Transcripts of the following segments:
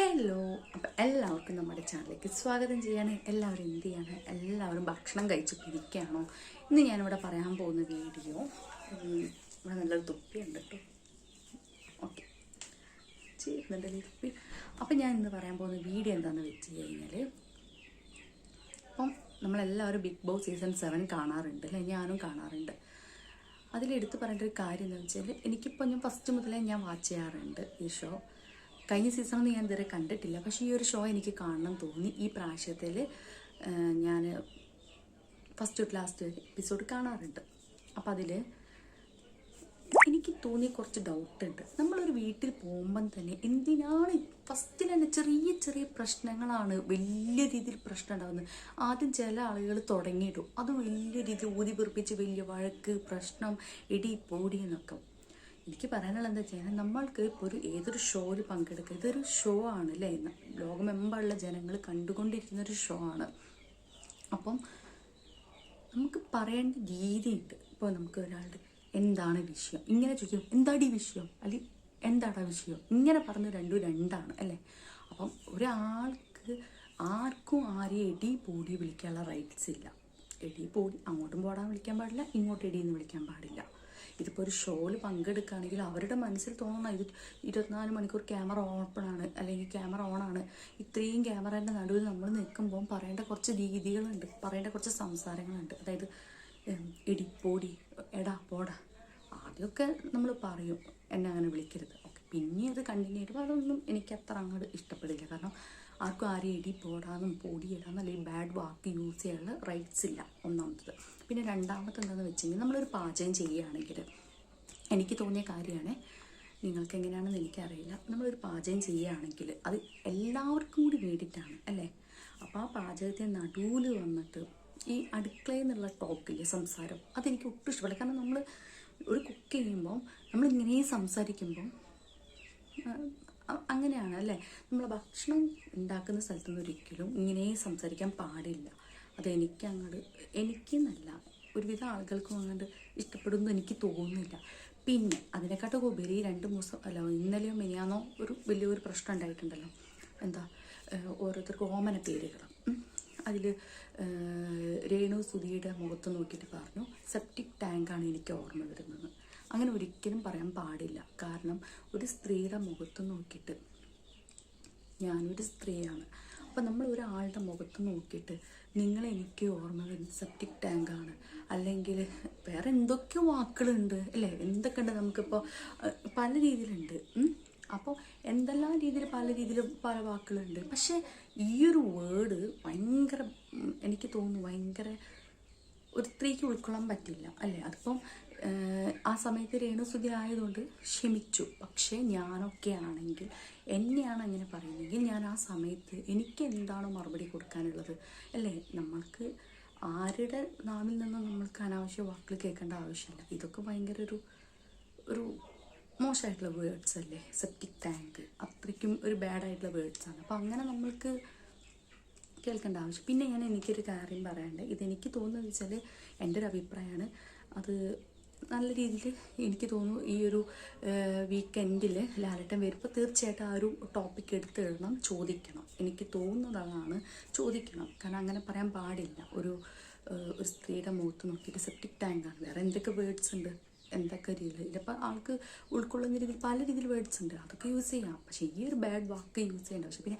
Hello അപ്പം എല്ലാവർക്കും നമ്മുടെ ചാനലിലേക്ക് സ്വാഗതം ചെയ്യാണ്. എല്ലാവരും എന്ത് ചെയ്യാണ്? എല്ലാവരും ഭക്ഷണം കഴിച്ച് പിരിക്കുകയാണോ ഇന്ന് ഞാനിവിടെ പറയാൻ പോകുന്ന വീഡിയോ ഇവിടെ നല്ലൊരു തുപ്പിയുണ്ട് കേട്ടോ. ഓക്കെ. ചെയ്യുന്നുണ്ടല്ലേ തുപ്പി? അപ്പം ഞാൻ ഇന്ന് പറയാൻ പോകുന്ന വീഡിയോ എന്താണെന്ന് വെച്ച് കഴിഞ്ഞാൽ നമ്മളെല്ലാവരും ബിഗ് ബോസ് സീസൺ സെവൻ കാണാറുണ്ട് അല്ലേ? ഞാനും കാണാറുണ്ട്. അതിലെടുത്ത് പറയേണ്ട ഒരു കാര്യം എന്ന് വെച്ചാൽ എനിക്കിപ്പോൾ ഞാൻ ഫസ്റ്റ് മുതലേ ഞാൻ വാച്ച് ചെയ്യാറുണ്ട് ഈ ഷോ. കഴിഞ്ഞ സീസണൊന്നും ഞാൻ ഇതുവരെ കണ്ടിട്ടില്ല. പക്ഷേ ഈ ഒരു ഷോ എനിക്ക് കാണണം തോന്നി. ഈ പ്രാവശ്യത്തിൽ ഞാൻ ഫസ്റ്റ് ടു ലാസ്റ്റ് എപ്പിസോഡ് കാണാറുണ്ട്. അപ്പോൾ അതിൽ എനിക്ക് തോന്നിയ കുറച്ച് ഡൗട്ട് ഉണ്ട്. നമ്മളൊരു വീട്ടിൽ പോകുമ്പം തന്നെ എന്തിനാണ് ഫസ്റ്റിൽ തന്നെ ചെറിയ ചെറിയ പ്രശ്നങ്ങളാണ് വലിയ രീതിയിൽ പ്രശ്നം ഉണ്ടാകുന്നത് ആദ്യം ചില ആളുകൾ തുടങ്ങിയിട്ടു. അത് വലിയ രീതിയിൽ ഊതി പെറുപ്പിച്ച് വലിയ വഴക്ക് പ്രശ്നം ഇടി പൊടി എന്നൊക്കെ. എനിക്ക് പറയാനുള്ള എന്താ വെച്ചാൽ നമ്മൾക്ക് ഇപ്പോൾ ഒരു ഏതൊരു ഷോയിൽ പങ്കെടുക്കുക ഇതൊരു ഷോ ആണ് അല്ലേ? ലോകമെമ്പാടുള്ള ജനങ്ങൾ കണ്ടുകൊണ്ടിരിക്കുന്ന ഒരു ഷോ ആണ്. അപ്പം നമുക്ക് പറയേണ്ട രീതിയുണ്ട്. ഇപ്പോൾ നമുക്ക് ഒരാളുടെ എന്താണ് വിഷയം? ഇങ്ങനെ ചോദിക്കും എന്താടി വിഷയം? അല്ലെങ്കിൽ എന്താടാ വിഷയം? ഇങ്ങനെ പറഞ്ഞ രണ്ടും രണ്ടാണ് അല്ലേ? അപ്പം ഒരാൾക്ക് ആർക്കും ആരെയും എടി പൂടി വിളിക്കാനുള്ള റൈറ്റ്സ് ഇല്ല. എടി പൂടി അങ്ങോട്ടും പോടാൻ വിളിക്കാൻ പാടില്ല ഇങ്ങോട്ട് എടിയെന്ന് വിളിക്കാൻ പാടില്ല. ഇതിപ്പോൾ ഒരു ഷോയിൽ പങ്കെടുക്കുകയാണെങ്കിൽ അവരുടെ മനസ്സിൽ തോന്നുന്ന ഇത് ഇരുപത്തിനാല് മണിക്കൂർ ക്യാമറ ഓപ്പൺ ആണ് അല്ലെങ്കിൽ ക്യാമറ ഓൺ ആണ്. ഇത്രയും ക്യാമറേന്റെ നടുവിൽ നമ്മൾ നിൽക്കുമ്പോൾ പറയേണ്ട കുറച്ച് രീതികളുണ്ട് പറയേണ്ട കുറച്ച് സംസാരങ്ങളുണ്ട്. അതായത് ഇടി പോടി എടാ പോടാ ആദ്യമൊക്കെ നമ്മൾ പറയും എന്നെ അങ്ങനെ വിളിക്കരുത്. ഓക്കെ പിന്നെ അത് കണ്ടിന്യൂ ചെയ്യുമ്പോൾ അതൊന്നും എനിക്ക് അത്ര അങ്ങോട്ട് ഇഷ്ടപ്പെടില്ല. കാരണം ആർക്കും ആരെയും ഇടി പോടാന്നും പൊടിയിടാന്നും അല്ലെങ്കിൽ ബാഡ് വാക്ക് യൂസ് ചെയ്യാനുള്ള റൈറ്റ്സ് ഇല്ല. ഒന്നാമത്തത്. പിന്നെ രണ്ടാമത്തെ എന്താണെന്ന് വെച്ച് കഴിഞ്ഞാൽ നമ്മളൊരു പാചകം ചെയ്യുകയാണെങ്കിൽ എനിക്ക് തോന്നിയ കാര്യമാണ്. നിങ്ങൾക്ക് എങ്ങനെയാണെന്ന് എനിക്കറിയില്ല. നമ്മളൊരു പാചകം ചെയ്യുകയാണെങ്കിൽ അത് എല്ലാവർക്കും കൂടി വേണ്ടിയിട്ടാണ് അല്ലേ? അപ്പോൾ ആ പാചകത്തെ നടുവിൽ വന്നിട്ട് ഈ അടുക്കളയിൽ നിന്നുള്ള ടോക്കില്ലേ സംസാരം അതെനിക്ക് ഒട്ടും ഇഷ്ടപ്പെടില്ല. കാരണം നമ്മൾ ഒരു കുക്ക് ചെയ്യുമ്പോൾ നമ്മളിങ്ങനെ സംസാരിക്കുമ്പം അങ്ങനെയാണ് അല്ലേ? നമ്മൾ ഭക്ഷണം ഉണ്ടാക്കുന്ന സ്ഥലത്ത് നിന്ന് ഒരിക്കലും ഇങ്ങനെ സംസാരിക്കാൻ പാടില്ല. അത് എനിക്ക് അങ്ങോട്ട് എനിക്കെന്നല്ല ഒരുവിധം ആളുകൾക്കും അങ്ങോട്ട് ഇഷ്ടപ്പെടുന്നു എനിക്ക് തോന്നുന്നില്ല. പിന്നെ അതിനെക്കാട്ടൊക്കെ ഉപരി രണ്ട് ദിവസം അല്ല ഇന്നലെയോ മിനിയാന്നോ ഒരു വലിയൊരു പ്രശ്നം ഉണ്ടായിട്ടുണ്ടല്ലോ. എന്താ ഓരോരുത്തർക്ക് ഓമന പേരുകൾ അതിൽ രേണു സുധിയുടെ മുഖത്ത് നോക്കിയിട്ട് പറഞ്ഞു സെപ്റ്റിക് ടാങ്കാണ് എനിക്ക് ഓർമ്മ വരുന്നത്. അങ്ങനെ ഒരിക്കലും പറയാൻ പാടില്ല. കാരണം ഒരു സ്ത്രീയുടെ മുഖത്ത് നോക്കിയിട്ട് ഞാനൊരു സ്ത്രീയാണ്. അപ്പം നമ്മൾ ഒരാളുടെ മുഖത്ത് നോക്കിയിട്ട് നിങ്ങൾ എനിക്ക് ഓർമ്മ വരുന്ന സെപ്റ്റിക് ടാങ്കാണ് അല്ലെങ്കിൽ വേറെ എന്തൊക്കെയോ വാക്കുകളുണ്ട് അല്ലേ? എന്തൊക്കെ ഉണ്ട് നമുക്കിപ്പോൾ പല രീതിയിലുണ്ട്. അപ്പോൾ എന്തെല്ലാം രീതിയിൽ പല രീതിയിൽ പല വാക്കുകളുണ്ട്. പക്ഷേ ഈ ഒരു വേർഡ് ഭയങ്കര എനിക്ക് തോന്നുന്നു ഭയങ്കര ഒരു സ്ത്രീക്ക് ഉൾക്കൊള്ളാൻ പറ്റില്ല. അല്ലേ? അതിപ്പം ആ സമയത്ത് രേണുസുതി ആയതുകൊണ്ട് ക്ഷമിച്ചു. പക്ഷേ ഞാനൊക്കെ ആണെങ്കിൽ എന്നെയാണ് അങ്ങനെ പറയുന്നതെങ്കിൽ ഞാൻ ആ സമയത്ത് എനിക്ക് എന്താണോ മറുപടി കൊടുക്കാനുള്ളത്? അല്ലേ? നമ്മൾക്ക് ആരുടെ നാമിൽ നിന്നും നമ്മൾക്ക് അനാവശ്യ വാക്കുകൾ കേൾക്കേണ്ട ആവശ്യമില്ല. ഇതൊക്കെ ഭയങ്കര ഒരു ഒരു മോശമായിട്ടുള്ള വേർഡ്സ് അല്ലേ? സെപ്റ്റിക് ടാങ്ക് അത്രയ്ക്കും ഒരു ബാഡായിട്ടുള്ള വേർഡ്സ് ആണ്. അപ്പോൾ അങ്ങനെ നമ്മൾക്ക് കേൾക്കേണ്ട ആവശ്യം. പിന്നെ ഞാൻ എനിക്കൊരു കാര്യം പറയാനുണ്ട്. ഇതെനിക്ക് തോന്നുന്നത് വെച്ചാൽ എന്റെ ഒരു അഭിപ്രായമാണ്. അത് നല്ല രീതിയിൽ എനിക്ക് തോന്നുന്നു ഈ ഒരു വീക്കെൻഡിൽ ലാലട്ടൻ വരുമ്പോൾ തീർച്ചയായിട്ടും ആ ഒരു ടോപ്പിക് എടുത്തിടണം ചോദിക്കണം. എനിക്ക് തോന്നുന്നതാണ് ചോദിക്കണം. കാരണം അങ്ങനെ പറയാൻ പാടില്ല. ഒരു ഒരു സ്ത്രീയുടെ മുഖത്ത് നോക്കിയിട്ട് സെപ്റ്റിക് ടാങ്കാണ് വേറെ എന്തൊക്കെ വേർഡ്സ് ഉണ്ട്? എന്തൊക്കെ രീതിയിൽ? ഇതിപ്പോൾ ആൾക്ക് ഉൾക്കൊള്ളുന്ന രീതിയിൽ പല രീതിയിൽ വേർഡ്സ് ഉണ്ട്. അതൊക്കെ യൂസ് ചെയ്യാം. പക്ഷേ ഈ ഒരു ബാഡ് വാക്ക് യൂസ് ചെയ്യേണ്ട പക്ഷേ പിന്നെ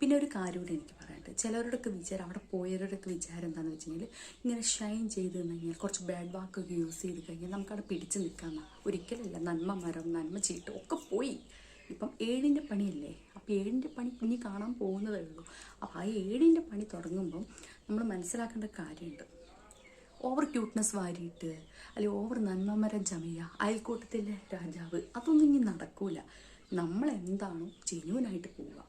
പിന്നെ ഒരു കാര്യം കൂടി എനിക്ക് പറയാനുണ്ട് ചിലവരുടെയൊക്കെ വിചാരം അവിടെ പോയവരുടെയൊക്കെ വിചാരം എന്താണെന്ന് വെച്ച് കഴിഞ്ഞാൽ ഇങ്ങനെ ഷൈൻ ചെയ്ത് കഴിഞ്ഞാൽ കുറച്ച് ബാഡ് വാക്കൊക്കെ യൂസ് ചെയ്ത് കഴിഞ്ഞാൽ നമുക്കവിടെ പിടിച്ച് നിൽക്കാമെന്ന ഒരിക്കലല്ല നന്മ മരം നന്മ ചീട്ട് ഒക്കെ പോയി. ഇപ്പം ഏഴിന്റെ പണിയല്ലേ? അപ്പോൾ ഏഴിന്റെ പണി ഇനി കാണാൻ പോകുന്നതേ ഉള്ളൂ. അപ്പോൾ ആ ഏഴിന്റെ പണി തുടങ്ങുമ്പം നമ്മൾ മനസ്സിലാക്കേണ്ട കാര്യമുണ്ട്. ഓവർ ക്യൂട്ട്നെസ് വാരിയിട്ട് അല്ലെങ്കിൽ ഓവർ നന്മമരം ചമയ അയൽക്കൂട്ടത്തിലെ രാജാവ് അതൊന്നും ഇനി നടക്കൂല. നമ്മൾ എന്താണോ ജെന്യൂനായിട്ട് പോവുക.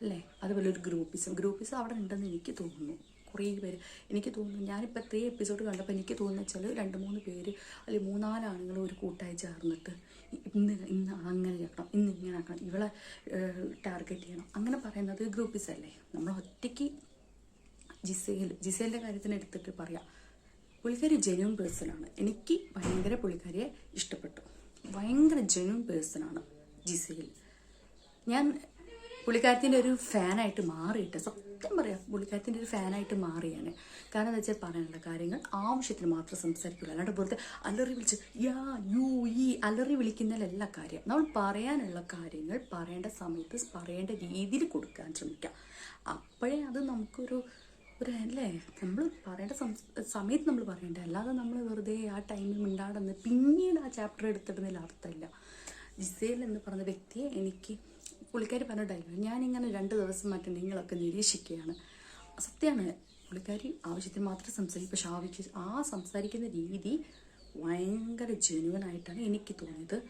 അല്ലേ? അതുപോലെ ഒരു ഗ്രൂപ്പിസം. ഗ്രൂപ്പിസം അവിടെ ഉണ്ടെന്ന് എനിക്ക് തോന്നുന്നു. കുറേ പേര് എനിക്ക് തോന്നുന്നു. ഞാനിപ്പോൾ ഇത്രയും എപ്പിസോഡ് കണ്ടപ്പോൾ എനിക്ക് തോന്നുന്നത് വെച്ചാൽ രണ്ട് മൂന്ന് പേര് അല്ലെങ്കിൽ മൂന്നാൽ ആണുങ്ങൾ ഒരു കൂട്ടായി ചേർന്നിട്ട് ഇന്ന് ഇന്ന് അങ്ങനെ ആക്കണം ഇന്ന് ഇങ്ങനെ ആക്കണം ഇവളെ ടാർഗറ്റ് ചെയ്യണം. അങ്ങനെ പറയുന്നത് ഗ്രൂപ്പിസ് അല്ലേ നമ്മൾ ഒറ്റയ്ക്ക് ജിസേൽ ജിസേലിന്റെ കാര്യത്തിന് എടുത്തിട്ട് പറയാം. പുള്ളിക്കാരി ജെന്യൂൻ പേഴ്സണാണ് എനിക്ക് ഭയങ്കര പുള്ളിക്കാരിയെ ഇഷ്ടപ്പെട്ടു. ഭയങ്കര ജെന്യൂൻ പേഴ്സണാണ് ജിസേൽ ഞാൻ പുള്ളിക്കാരത്തിന്റെ ഒരു ഫാനായിട്ട് മാറിയിട്ട് സത്യം പറയാം പുള്ളിക്കാരത്തിന്റെ ഒരു ഫാനായിട്ട് മാറിയാണ്. കാരണം എന്താ വെച്ചാൽ പറയാനുള്ള കാര്യങ്ങൾ ആവശ്യത്തിന് മാത്രം സംസാരിക്കുള്ളൂ. അല്ലാണ്ട് വെറുതെ അലറി വിളിച്ച് യാ യു ഈ അലറി വിളിക്കുന്നതിലല്ല കാര്യം. നമ്മൾ പറയാനുള്ള കാര്യങ്ങൾ പറയേണ്ട സമയത്ത് പറയേണ്ട രീതിയിൽ കൊടുക്കാൻ ശ്രമിക്കാം. അപ്പോഴേ അത് നമുക്കൊരു ഒരു അല്ലേ? നമ്മൾ പറയേണ്ട സമയത്ത് നമ്മൾ പറയേണ്ടത് അല്ലാതെ നമ്മൾ വെറുതെ ആ ടൈമിൽ മിണ്ടാടുന്ന പിന്നീട് ആ ചാപ്റ്റർ എടുത്തിടുന്നതിൽ അർത്ഥമില്ല. ജിസേൽ എന്ന് പറഞ്ഞ വ്യക്തിയെ എനിക്ക് പുള്ളിക്കാരി പറഞ്ഞിട്ടായിരുന്നു ഞാനിങ്ങനെ രണ്ട് ദിവസം മറ്റേ നിങ്ങളൊക്കെ നിരീക്ഷിക്കുകയാണ്. സത്യമാണ് പുള്ളിക്കാരി ആവശ്യത്തിന് മാത്രം സംസാരിക്കും. പക്ഷെ ആവശ്യം ആ സംസാരിക്കുന്ന രീതി ഭയങ്കര ജെനുവൻ ആയിട്ടാണ് എനിക്ക് തോന്നിയത്.